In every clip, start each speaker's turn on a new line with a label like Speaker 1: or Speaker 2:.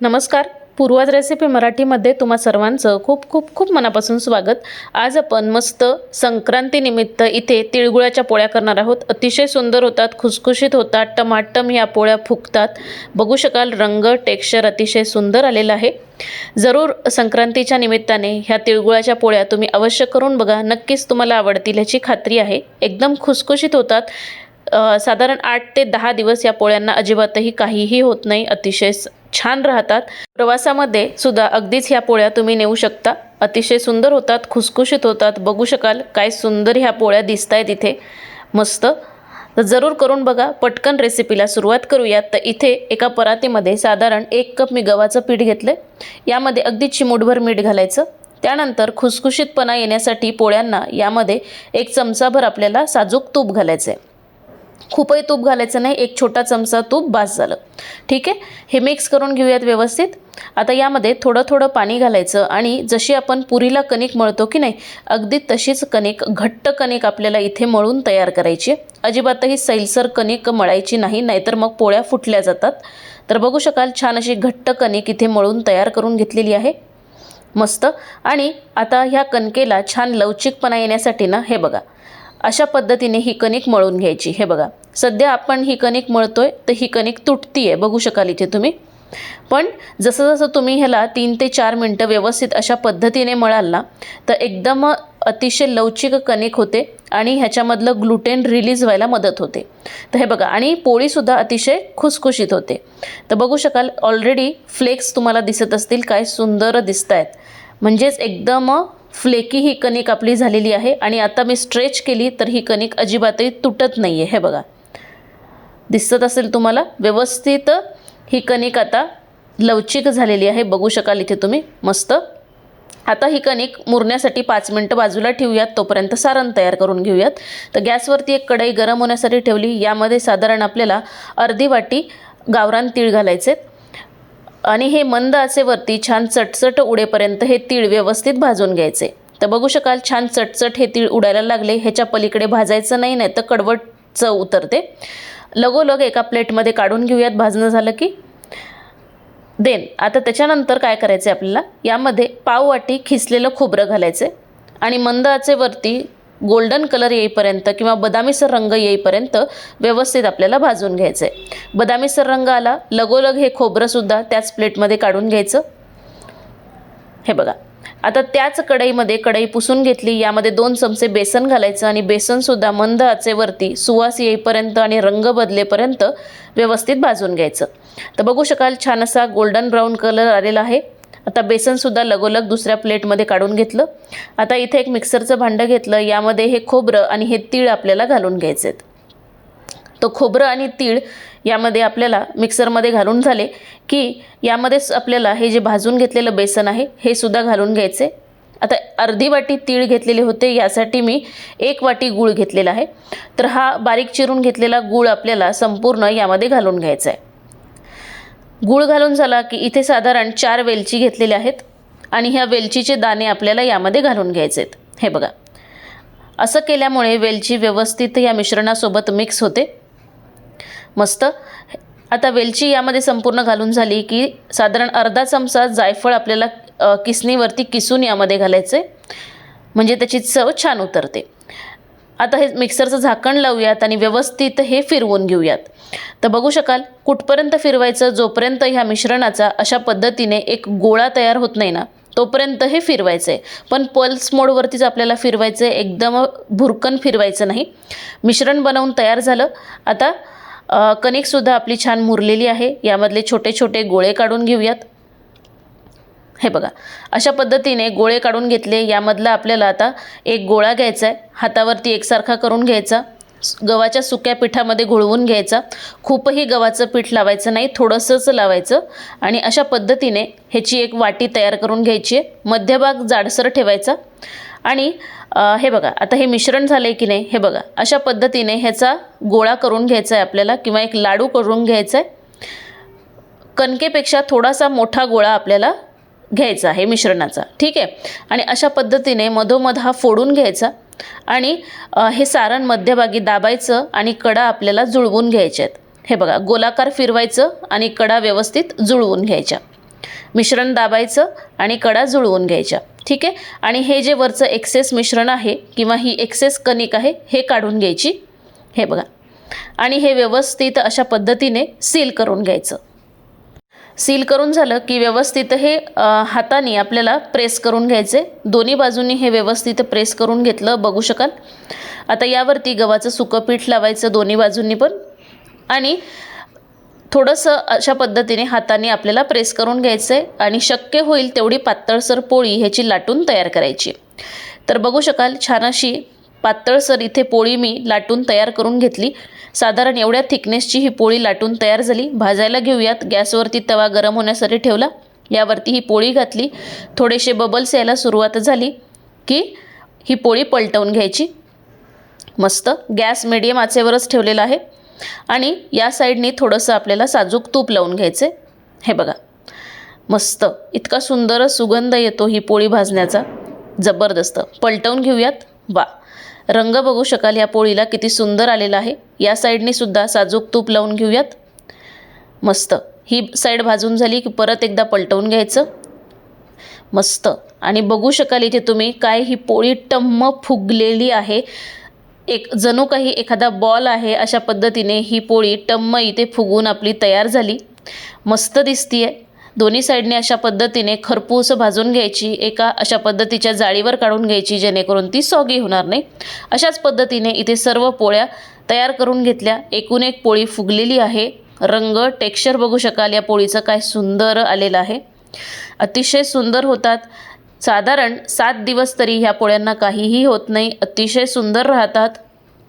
Speaker 1: नमस्कार. पूर्वाज रेसिपी मराठीमध्ये तुम्हा सर्वांचं खूप खूप खूप मनापासून स्वागत. आज आपण मस्त संक्रांतीनिमित्त इथे तिळगुळाच्या पोळ्या करणार आहोत. अतिशय सुंदर होतात खुसखुशीत होतात टमाटम या पोळ्या फुगतात. बघू शकाल रंग टेक्स्चर अतिशय सुंदर आलेलं आहे. जरूर संक्रांतीच्या निमित्ताने ह्या तिळगुळाच्या पोळ्या तुम्ही अवश्य करून बघा. नक्कीच तुम्हाला आवडतील ह्याची खात्री आहे. एकदम खुसखुशीत होतात. साधारण आठ ते दहा दिवस या पोळ्यांना अजिबातही काहीही होत नाही अतिशय स- छान राहतात. प्रवासामध्ये सुद्धा अगदीच ह्या पोळ्या तुम्ही नेऊ शकता. अतिशय सुंदर होतात खुसखुशीत होतात. बघू शकाल काय सुंदर ह्या पोळ्या दिसत आहेत इथे. मस्त. तर जरूर करून बघा. पटकन रेसिपीला सुरुवात करूयात. तर इथे एका परातीमध्ये साधारण एक कप मी गव्हाचं पीठ घेतलं यामध्ये अगदी चिमूटभर मीठ घालायचं. त्यानंतर खुसखुशीतपणा येण्यासाठी पोळ्यांना यामध्ये एक चमचाभर आपल्याला साजूक तूप घालायचं आहे खूपही तूप घालायचं नाही एक छोटा चमचा तूप बास झालं. ठीक आहे? हे मिक्स करून घेऊयात व्यवस्थित. आता यामध्ये थोडं थोडं पाणी घालायचं आणि जशी आपण पुरीला कणिक मळतो की नाही अगदी तशीच कणिक घट्ट कणिक आपल्याला इथे मळून तयार करायची अजिबातही सैलसर कणिक मळायची नाही नाहीतर मग पोळ्या फुटल्या जातात. तर बघू शकाल छान अशी घट्ट कणिक इथे मळून तयार करून घेतलेली आहे. मस्त. आणि आता ह्या कणकेला छान लवचिकपणा येण्यासाठी ना हे बघा. अशा पद्धतीने ही कणिक मळून घ्यायची. हे बघा सध्या आपण ही कणिक मळतोय तर ही कणिक तुटती आहे बघू शकाल इथे तुम्ही. पण जसं जसं तुम्ही ह्याला तीन ते चार मिनटं व्यवस्थित अशा पद्धतीने मळाल ना तर एकदम अतिशय लवचिक कणिक होते आणि ह्याच्यामधलं ग्लुटेन रिलीज व्हायला मदत होते. तर हे बघा आणि पोळीसुद्धा अतिशय खुसखुशीत होते. तर बघू शकाल ऑलरेडी फ्लेक्स तुम्हाला दिसत असतील काय सुंदर दिसत आहेत म्हणजेच एकदम फ्लेकी ही कणिक आपली झालेली आहे आणि आता मी स्ट्रेच केली तर ही कणिक अजिबातही तुटत नाही आहे हे बघा. दिसत असेल तुम्हाला? व्यवस्थित ही कणिक आता लवचिक झालेली आहे. बघू शकाल इथे तुम्ही. मस्त. आता ही कणिक मुरण्यासाठी पाच मिनटं बाजूला ठेवूयात. तोपर्यंत सारण तयार करून घेऊयात. तर गॅसवरती एक कढई गरम होण्यासाठी ठेवली. यामध्ये साधारण आपल्याला अर्धी वाटी गावरान तीळ घालायचे. आणि हे मंद आचेवरती छान चटचट उडेपर्यंत हे तीळ व्यवस्थित भाजून घ्यायचे. तर बघू शकाल छान चटचट हे तीळ उडायला लागले. ह्याच्या पलीकडे भाजायचं नाही नाही तर कडवट चव उतरते. लगोलग एका प्लेटमध्ये काढून घेऊयात. भाजणं झालं की देन आता त्याच्यानंतर काय करायचं आहे आपल्याला? यामध्ये पाव वाटी खिसलेलं खोबरं घालायचं आणि मंद आचेवरती गोल्डन कलर येईपर्यंत किंवा बदामीसर रंग येईपर्यंत व्यवस्थित आपल्याला भाजून घ्यायचं आहे बदामीसर रंग आला लगोलग हे खोबरंसुद्धा त्याच प्लेटमध्ये काढून घ्यायचं. हे बघा. आता त्याच कढईमध्ये कढई पुसून घेतली यामध्ये दोन चमचे बेसन घालायचं आणि बेसनसुद्धा मंद आचेवरती सुवास येईपर्यंत आणि रंग बदलेपर्यंत व्यवस्थित भाजून घ्यायचं. तर बघू शकाल छान असा गोल्डन ब्राऊन कलर आलेला आहे. आता बेसनसुद्धा लगोलग दुसऱ्या प्लेटमध्ये काढून घेतलं. आता इथे एक मिक्सरचं भांडं घेतलं. यामध्ये हे खोबरं आणि हे तीळ आपल्याला घालून घ्यायचे आहेत तो खोबरं आणि तीळ यामध्ये आपल्याला मिक्सरमध्ये घालून झाले की यामध्येच आपल्याला हे जे भाजून घेतलेलं बेसन आहे हे सुद्धा घालून घ्यायचे. आता अर्धी वाटी तीळ घेतलेले होते यासाठी मी एक वाटी गूळ घेतलेला आहे. तर हा बारीक चिरून घेतलेला गूळ आपल्याला संपूर्ण यामध्ये घालून घ्यायचा आहे. गूळ घालून झाला की इथे साधारण चार वेलची घेतलेल्या आहेत आणि ह्या वेलचीचे दाणे आपल्याला यामध्ये घालून घ्यायचे आहेत हे बघा. असं केल्यामुळे वेलची व्यवस्थित या मिश्रणासोबत मिक्स होते. मस्त. आता वेलची यामध्ये संपूर्ण घालून झाली की साधारण अर्धा चमचा जायफळ आपल्याला किसणीवरती किसून यामध्ये घालायचे म्हणजे त्याची चव छान उतरते. आता हे मिक्सरचं झाकण लावूयात आणि व्यवस्थित हे फिरवून घेऊयात. तर बघू शकाल कुठपर्यंत फिरवायचं जोपर्यंत ह्या मिश्रणाचा अशा पद्धतीने एक गोळा तयार होत नाही ना तोपर्यंत हे फिरवायचं आहे पण पल्स मोडवरतीच आपल्याला फिरवायचं आहे एकदम भुरकन फिरवायचं नाही. मिश्रण बनवून तयार झालं. आता कणिकसुद्धा आपली छान मुरलेली आहे. यामधले छोटे छोटे गोळे काढून घेऊयात. हे बघा अशा पद्धतीने गोळे काढून घेतले यामधला आपल्याला आता एक गोळा घ्यायचा आहे हातावरती एकसारखा करून घ्यायचा गव्हाच्या सुक्या पिठामध्ये घोळवून घ्यायचा खूपही गव्हाचं पीठ लावायचं नाही थोडंसंच लावायचं आणि अशा पद्धतीने ह्याची एक वाटी तयार करून घ्यायची आहे मध्यभाग जाडसर ठेवायचा आणि हे बघा आता हे मिश्रण झालं आहे की नाही हे बघा अशा पद्धतीने ह्याचा गोळा करून घ्यायचा आहे आपल्याला किंवा एक लाडू करून घ्यायचा आहे कणकेपेक्षा थोडासा मोठा गोळा आपल्याला घ्यायचा आहे मिश्रणाचा. ठीक आहे? आणि अशा पद्धतीने मधोमध हा फोडून घ्यायचा आणि हे सारण मध्यभागी दाबायचं आणि कडा आपल्याला जुळवून घ्यायच्या आहेत. हे बघा गोलाकार फिरवायचं आणि कडा व्यवस्थित जुळवून घ्यायच्या. मिश्रण दाबायचं आणि कडा जुळवून घ्यायच्या. ठीक आहे? आणि हे जे वरचं एक्सेस मिश्रण आहे किंवा ही एक्सेस कणिक आहे हे काढून घ्यायची. हे बघा. आणि हे व्यवस्थित अशा पद्धतीने सील करून घ्यायचं. सील करून झालं की व्यवस्थित हे हाताने आपल्याला प्रेस करून घ्यायचे. दोन्ही बाजूंनी हे व्यवस्थित प्रेस करून घेतलं बघू शकाल. आता यावरती गव्हाचं सुकं पीठ लावायचं दोन्ही बाजूंनी पण. आणि थोडंसं अशा पद्धतीने हाताने आपल्याला प्रेस करून घ्यायचं आहे आणि शक्य होईल तेवढी पातळसर पोळी ह्याची लाटून तयार करायची. तर बघू शकाल छान अशी पातळसर इथे पोळी मी लाटून तयार करून घेतली. साधारण एवढ्या थिकनेसची ही पोळी लाटून तयार झाली. भाजायला घेऊयात. गॅसवरती तवा गरम होण्यासाठी ठेवला. यावरती ही पोळी घातली. थोडेसे बबल्स यायला सुरुवात झाली की ही पोळी पलटवून घ्यायची. मस्त. गॅस मिडियम आचेवरच ठेवलेला आहे. आणि या साईडनी थोडंसं आपल्याला साजूक तूप लावून घ्यायचे हे बघा. मस्त. इतका सुंदर सुगंध येतो ही पोळी भाजण्याचा. जबरदस्त. पलटवून घेऊयात. वा. रंग बघू शकाल या पोळीला किती सुंदर आलेला आहे. या साईडने सुद्धा साजूक तूप लावून घेऊयात. मस्त. ही साईड भाजून झाली की परत एकदा पलटवून घ्यायचं. मस्त. आणि बघू शकाल इथे तुम्ही काय ही पोळी टम्म फुगलेली आहे. एक जणू काही एखादा बॉल आहे अशा पद्धतीने ही पोळी टम्म इथे फुगून आपली तयार झाली. मस्त दिसतीये. दोन्ही साईडने अशा पद्धतीने खरपूस भाजून घ्यायची एका अशा पद्धतीच्या जाळीवर काढून घ्यायची जेणेकरून ती सॉगी होणार नाही. अशाच पद्धतीने इथे सर्व पोळ्या तयार करून घेतल्या. एकूण एक पोळी फुगलेली आहे. रंग टेक्स्चर बघू शकाल. या पोळीचं काय सुंदर आलेलं आहे. अतिशय सुंदर होतात. साधारण सात दिवस तरी ह्या पोळ्यांना काहीही होत नाही. अतिशय सुंदर राहतात.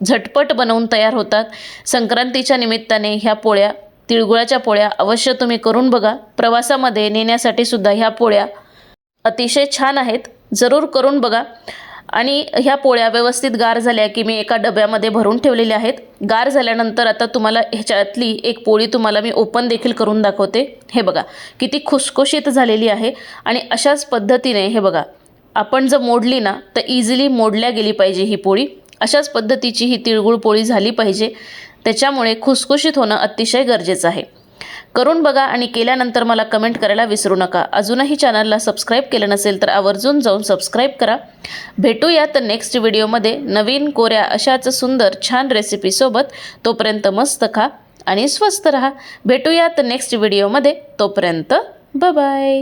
Speaker 1: झटपट बनवून तयार होतात. संक्रांतीच्या निमित्ताने ह्या पोळ्या तिळगुळाच्या पोळ्या अवश्य तुम्ही करून बघा. प्रवासामध्ये नेण्यासाठी सुद्धा ह्या पोळ्या अतिशय छान आहेत. जरूर करून बघा. आणि ह्या पोळ्या व्यवस्थित गार झाल्या की मी एका डब्यामध्ये भरून ठेवलेल्या आहेत. गार झाल्यानंतर आता तुम्हाला ह्याच्यातली एक पोळी तुम्हाला मी ओपन देखील करून दाखवते. हे बघा किती खुसखुशीत झालेली आहे. आणि अशाच पद्धतीने हे बघा आपण जर मोडली ना तर इझिली मोडल्या गेली पाहिजे ही पोळी. अशाच पद्धतीची ही तिळगुळ पोळी झाली पाहिजे. त्याच्यामुळे खुसखुशीत होणं अतिशय गरजेचं आहे. करून बघा आणि केल्यानंतर मला कमेंट करायला विसरू नका. अजूनही चॅनलला सबस्क्राईब केलं नसेल तर आवर्जून जाऊन सबस्क्राईब करा. भेटूयात नेक्स्ट व्हिडिओमध्ये. नवीन कोऱ्या अशाच सुंदर छान रेसिपीसोबत तोपर्यंत मस्त खा आणि स्वस्त रहा. भेटूयात नेक्स्ट व्हिडिओमध्ये. तोपर्यंत बाय